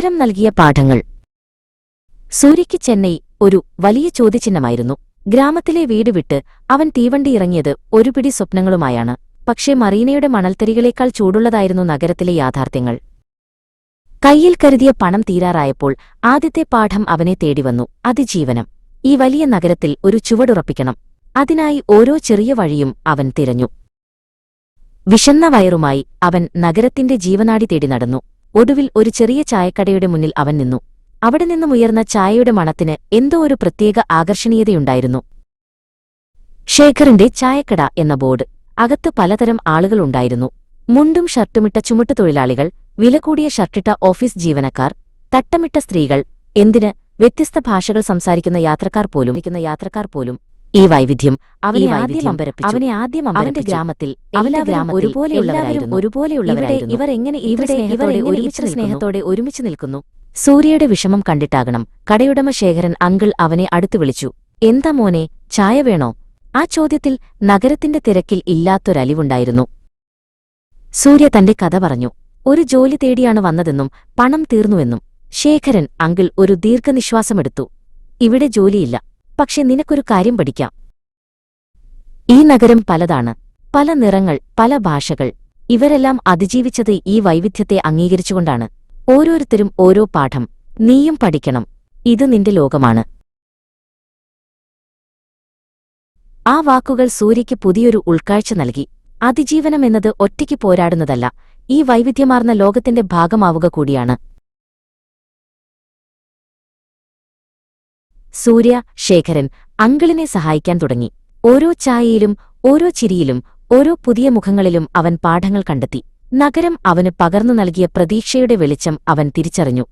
നഗരം നൽകിയ പാഠങ്ങൾ. സൂര്യയ്ക്ക് ചെന്നൈ ഒരു വലിയ ചോദ്യചിഹ്നമായിരുന്നു. ഗ്രാമത്തിലെ വീട് വിട്ട് അവൻ തീവണ്ടി ഇറങ്ങിയത് ഒരു പിടി സ്വപ്നങ്ങളുമായാണ്. പക്ഷേ മറീനയുടെ മണൽത്തരികളേക്കാൾ ചൂടുള്ളതായിരുന്നു നഗരത്തിലെ യാഥാർത്ഥ്യങ്ങൾ. കയ്യിൽ കരുതിയ പണം തീരാറായപ്പോൾ ആദ്യത്തെ പാഠം അവനെ തേടിവന്നു. അതിജീവനം. ഈ വലിയ നഗരത്തിൽ ഒരു ചുവടുറപ്പിക്കണം. അതിനായി ഓരോ ചെറിയ വഴിയും അവൻ തിരഞ്ഞു. വിശന്ന വയറുമായി അവൻ നഗരത്തിന്റെ ജീവനാടി തേടി നടന്നു. ഒടുവിൽ ഒരു ചെറിയ ചായക്കടയുടെ മുന്നിൽ അവൻ നിന്നു. അവിടെ നിന്നും ഉയർന്ന ചായയുടെ മണത്തിന് എന്തോ ഒരു പ്രത്യേക ആകർഷണീയതയുണ്ടായിരുന്നു. ശേഖറിന്റെ ചായക്കട എന്ന ബോർഡ്. അകത്ത് പലതരം ആളുകളുണ്ടായിരുന്നു മുണ്ടും ഷർട്ടുമിട്ട ചുമട്ടു ചുമട്ടുതൊഴിലാളികൾ വിലകൂടിയ ഷർട്ടിട്ട ഓഫീസ് ജീവനക്കാർ തട്ടമിട്ട സ്ത്രീകൾ എന്തിന്? വ്യത്യസ്ത ഭാഷകൾ സംസാരിക്കുന്ന യാത്രക്കാർ പോലും യാത്രക്കാർ പോലും ഈ വൈവിധ്യം അവനെ ആദ്യം അമ്പരപ്പിച്ചു. അവനെ ആദ്യം അവന്റെ ഗ്രാമത്തിൽ അവന്റെ ഗ്രാമത്തിൽ ഒരുപോലെയുള്ളവരായിരുന്നു. ഇവർ എങ്ങനെ ഇവിടെ ഇവർ ഒരുമിച്ച് സ്നേഹത്തോടെ ഒരുമിച്ച് നിൽക്കുന്നു? സൂര്യയുടെ വിഷമം കണ്ടിട്ടാകണം കടയുടമ ശേഖരൻ അങ്കിൾ അവനെ അടുത്തു വിളിച്ചു. എന്താ മോനെ ചായ വേണോ? ആ ചോദ്യത്തിൽ നഗരത്തിന്റെ തിരക്കിൽ ഇല്ലാത്തൊരലിവുണ്ടായിരുന്നു. സൂര്യ തന്റെ കഥ പറഞ്ഞു. ഒരു ജോലി തേടിയാണ് വന്നതെന്നും പണം തീർന്നുവെന്നും ശേഖരൻ അങ്കിൾ ഒരു ദീർഘനിശ്വാസമെടുത്തു. ഇവിടെ ജോലിയില്ല. പക്ഷെ നിനക്കൊരു കാര്യം പഠിക്കാം. ഈ നഗരം പലതാണ്. പല നിറങ്ങൾ പല ഭാഷകൾ. ഇവരെല്ലാം അതിജീവിച്ചത് ഈ വൈവിധ്യത്തെ അംഗീകരിച്ചുകൊണ്ടാണ്. ഓരോരുത്തരും ഓരോ പാഠം. നീയും പഠിക്കണം. ഇത് നിന്റെ ലോകമാണ്. ആ വാക്കുകൾ സൂര്യയ്ക്ക് പുതിയൊരു ഉൾക്കാഴ്ച നൽകി. അതിജീവനം എന്നത് ഒറ്റയ്ക്ക് പോരാടുന്നതല്ല. ഈ വൈവിധ്യമാർന്ന ലോകത്തിന്റെ ഭാഗമാവുക കൂടിയാണ്. സൂര്യ ശേഖരൻ അങ്കിളിനെ സഹായിക്കാൻ തുടങ്ങി. ഓരോ ചായയിലും ഓരോ ചിരിയിലും ഓരോ പുതിയ മുഖങ്ങളിലും അവൻ പാഠങ്ങൾ കണ്ടെത്തി. നഗരം അവന് പകർന്നു നൽകിയ പ്രതീക്ഷയുടെ വെളിച്ചം അവൻ തിരിച്ചറിഞ്ഞു.